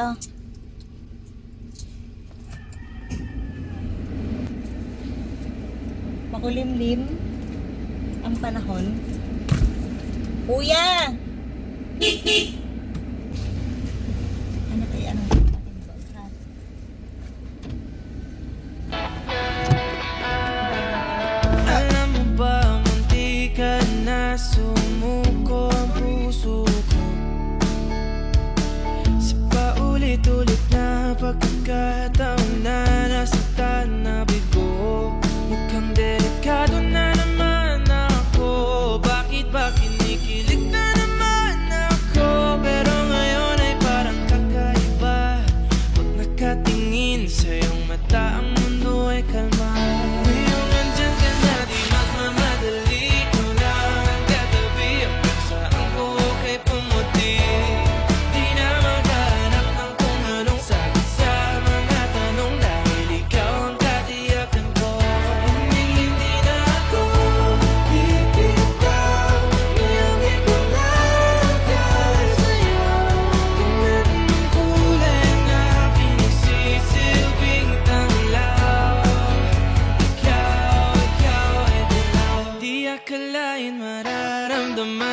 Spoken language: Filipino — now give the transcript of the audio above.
oh. Makulimlim ang panahon. Kuya! ano kaya ano? akalain mararamdaman